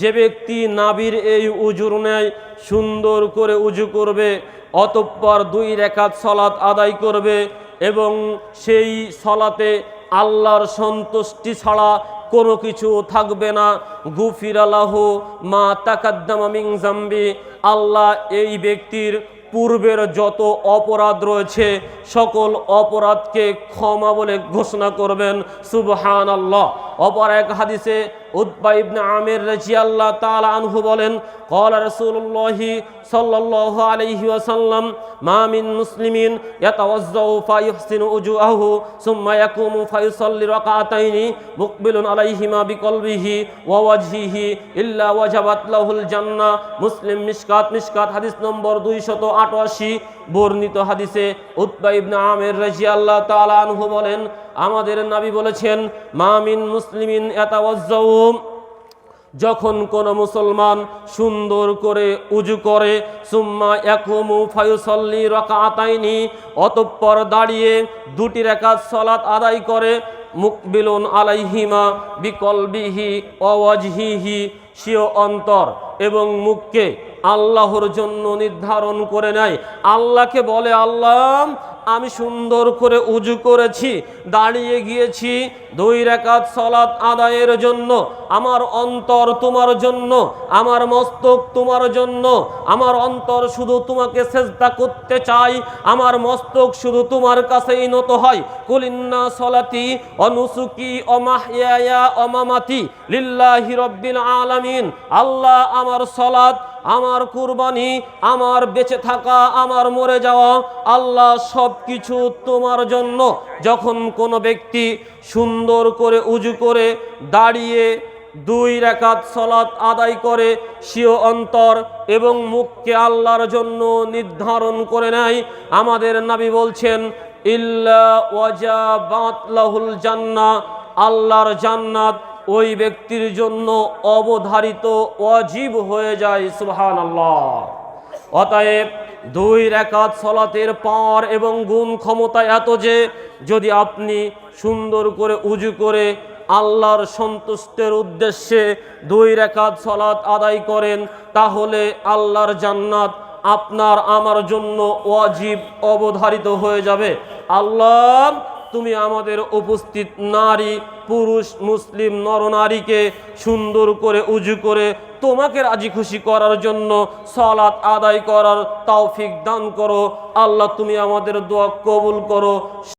যে ব্যক্তি নাবির এই উজুর নেয় সুন্দর করে উজু করবে, অতঃপর দুই রেখাত সলাৎ আদায় করবে এবং সেই সলাতে আল্লাহর সন্তুষ্টি ছাড়া কোনো কিছু থাকবে না। গুফির আলাহ মা তাকাদ্দামা জাম্বি আল্লাহ এই ব্যক্তির পূর্বের যত অপরাধ রয়েছে, সকল অপরাধকে ক্ষমা বলে ঘোষণা করবেন। সুবহান আল্লাহ অপর এক হাদিসে উদ্বা ইবনে আমের রাজিয়াল্লাহ তাল আনহু বলেন কল রসুল্লাহি সাল্লাহ আলহি ওয়াসাল্লাম মামিন মুসলিমিন ইয়াতাওয়াজ্জাউ ফায়ুহসিনু উজুআহু, সুম্মা ইয়াকুমু ফায়ুসাল্লি রাকাতাইনি মুকবিলুন আলাইহিমা বিকলবিহি ওয়া ওয়াজহিহি ইল্লা ওয়াজাবাত লাহুল জান্নাহ। মুসলিম মিশকাত মিশকাত হাদিস নম্বর 288 বর্ণিত হাদিসে উতবা ইবনে আমের রাজিয়াল্লাহ তাআলা আনহু বলেন, আমাদের নবী বলেছেন মামিন মুসলিমিন ইয়াতাওয়াজ্জাউ যখন কোন মুসলমান সুন্দর করে উজু করে, সুম্মা একমু ফায়ুসল্লি রকা রাকাতাইনি, অতঃপর দাঁড়িয়ে দুটি রাকাত সালাত আদায় করে, মুকবিলুন আলাইহিমা বিকলবিহি অওয়াজহিহি সিও অন্তর। এবং মুখকে আল্লাহর জন্য নির্ধারণ করে নেয়। আল্লাহকে বলে, আল্লাহ, আমি সুন্দর করে উজু করেছি, দাঁড়িয়ে গিয়েছি দুই রেখাত সলাৎ আদায়ের জন্য। আমার অন্তর তোমার জন্য, আমার মস্তক তোমার জন্য। আমার অন্তর শুধু তোমাকে সেজদা করতে চাই, আমার মস্তক শুধু তোমার কাছেই নত হয়। কুলিন্না সলাতি অনুসুকি অমাহিয়া অমামাতি লিল্লাহি রব্বিল আলামিন। আল্লাহ আমার সলাৎ আমার কুরবানি, আমার বেঁচে থাকা, আমার মরে যাওয়া, আল্লাহ সব কিছু তোমার জন্য। যখন কোনো ব্যক্তি সুন্দর করে উজু করে দাঁড়িয়ে দুই রেখাত সলাৎ আদায় করে, সিও অন্তর এবং মুখকে আল্লাহর জন্য নির্ধারণ করে নেয়। আমাদের নাবি বলছেন, ইল্লা ওয়াজা বাতলাহুল জান্না আল্লাহর জান্নাত ওই ব্যক্তির জন্য অবধারিত অজীব হয়ে যায় সুবহান আল্লাহ অতএব দুই রেখাত সলাতের পাওয়ার এবং গুণ ক্ষমতা এত যে, যদি আপনি সুন্দর করে উজু করে আল্লাহর সন্তুষ্টের উদ্দেশ্যে দুই রেখাত সলাত আদায় করেন, তাহলে আল্লাহর জান্নাত আপনার, আমার জন্য ওয়াজিব অবধারিত হয়ে যাবে। আল্লাহ তুমি আমাদের উপস্থিত নারী, পুরুষ, মুসলিম, নরনারীকে সুন্দর করে উজু করে তোমাকে রাজি খুশি করার জন্য সলাৎ আদায় করার তৌফিক দান করো। আল্লাহ তুমি আমাদের দোয়া কবুল করো।